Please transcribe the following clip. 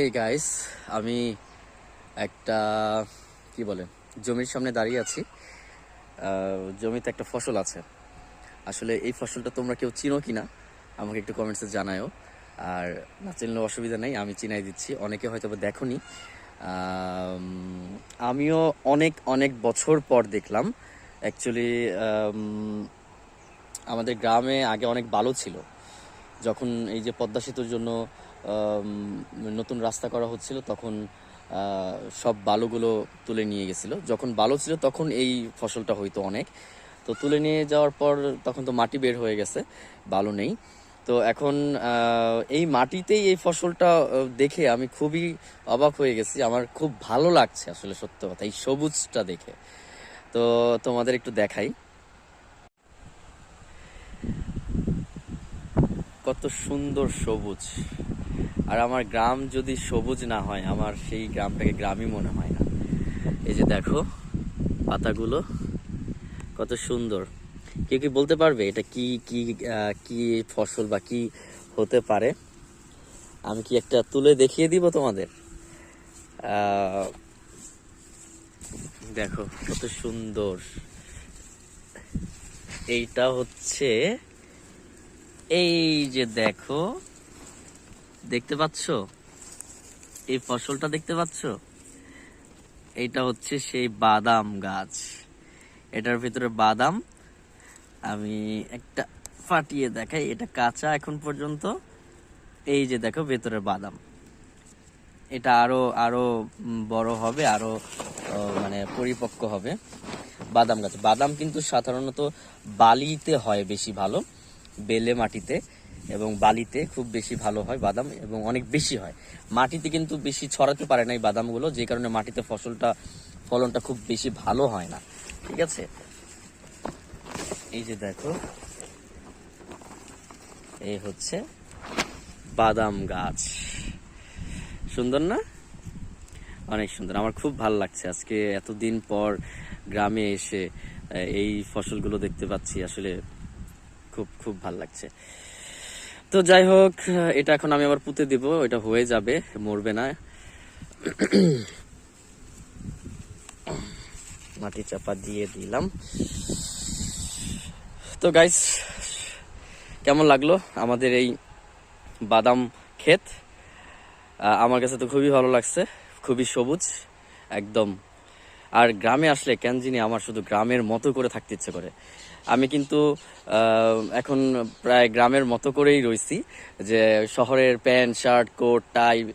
এই গাইস আমি একটা কি বলে জমির সামনে দাঁড়িয়ে আছি। জমিতে একটা ফসল আছে। আসলে এই ফসলটা তোমরা কেউ চিনো কি না আমাকে একটু কমেন্টসে জানায়ও। আর না চিনলেও অসুবিধা নেই আমি চিনাই দিচ্ছি। অনেকে হয়তো বা দেখোনি। আম, আমিও অনেক অনেক বছর পর দেখলাম। অ্যাকচুয়ালি আমাদের গ্রামে আগে অনেক বালু ছিল। যখন এই যে পদ্মা সেতুর জন্য নতুন রাস্তা করা হচ্ছিল, তখন সব বালুগুলো তুলে নিয়ে গেছিল। যখন বালু ছিল, তখন এই ফসলটা হইতো অনেক। তো তুলে নিয়ে যাওয়ার পর তখন তো মাটি বের হয়ে গেছে, বালু নেই। তো এখন এই মাটিতেই এই ফসলটা দেখে আমি খুবই অবাক হয়ে গেছি। আমার খুব ভালো লাগছে আসলে সত্য কথা, এই সবুজটা দেখে। তো তোমাদের একটু দেখাই। কত সুন্দর সবুজ। আর আমার গ্রাম যদি সবুজ না হয়, আমার সেই গ্রামটাকে গ্রামই মনে হয় না। এই যে দেখো, পাতাগুলো কত সুন্দর। কেউ কি বলতে পারবে এটা কি কি কি ফসল বা কি হতে পারে? আমি কি একটা তুলে দেখিয়ে দিব তোমাদের? দেখো, কত সুন্দর। এইটা হচ্ছে এই যে দেখো দেখতে পাচ্ছ? এই ফসলটা দেখতে পাচ্ছ? এটা হচ্ছে সেই বাদাম গাছ। এটার ভিতরে বাদাম আমি একটা ফাটিয়ে দেখাই। এটা কাঁচা এখন পর্যন্ত। এই যে দেখো ভেতরে বাদাম। এটা আরও আরও উম, বড় হবে আরও মানে পরিপক্ক হবে বাদাম গাছ। বাদাম কিন্তু সাধারণত বালিতে হয় বেশি ভালো। বেলে মাটিতে এবং বালিতে খুব বেশি ভালো হয় বাদাম এবং অনেক বেশি হয়। মাটিতে কিন্তু বেশি ছড়াতে পারে না এই বাদামগুলো, যে কারণে মাটিতে ফসলটা, ফলনটা খুব বেশি ভালো হয় না। ঠিক আছে? এই যে দেখো এই হচ্ছে বাদাম গাছ। সুন্দর না? অনেক সুন্দর। আমার খুব ভালো লাগছে। আজকে এতদিন পর গ্রামে এসে এই ফসলগুলো দেখতে পাচ্ছি। আসলে খুব খুব ভালো লাগছে। তো যাই হোক, এটা এখন আমি আবার পুঁতে দিব এটা হয়ে যাবে, মরবে না। মাটি চাপা দিয়ে দিলাম। তো গাইস কেমন লাগল আমাদের এই বাদাম ক্ষেত? আমার কাছে তো খুবই ভালো লাগছে, খুবই সবুজ, একদম আর গ্রামে আসলে ক্যানজিনে জানি আমার শুধু গ্রামের মতো করে থাকতে ইচ্ছে করে। আমি কিন্তু এখন প্রায় গ্রামের মতো করেই রয়েছি যে শহরের প্যান্ট, শার্ট, কোট, টাই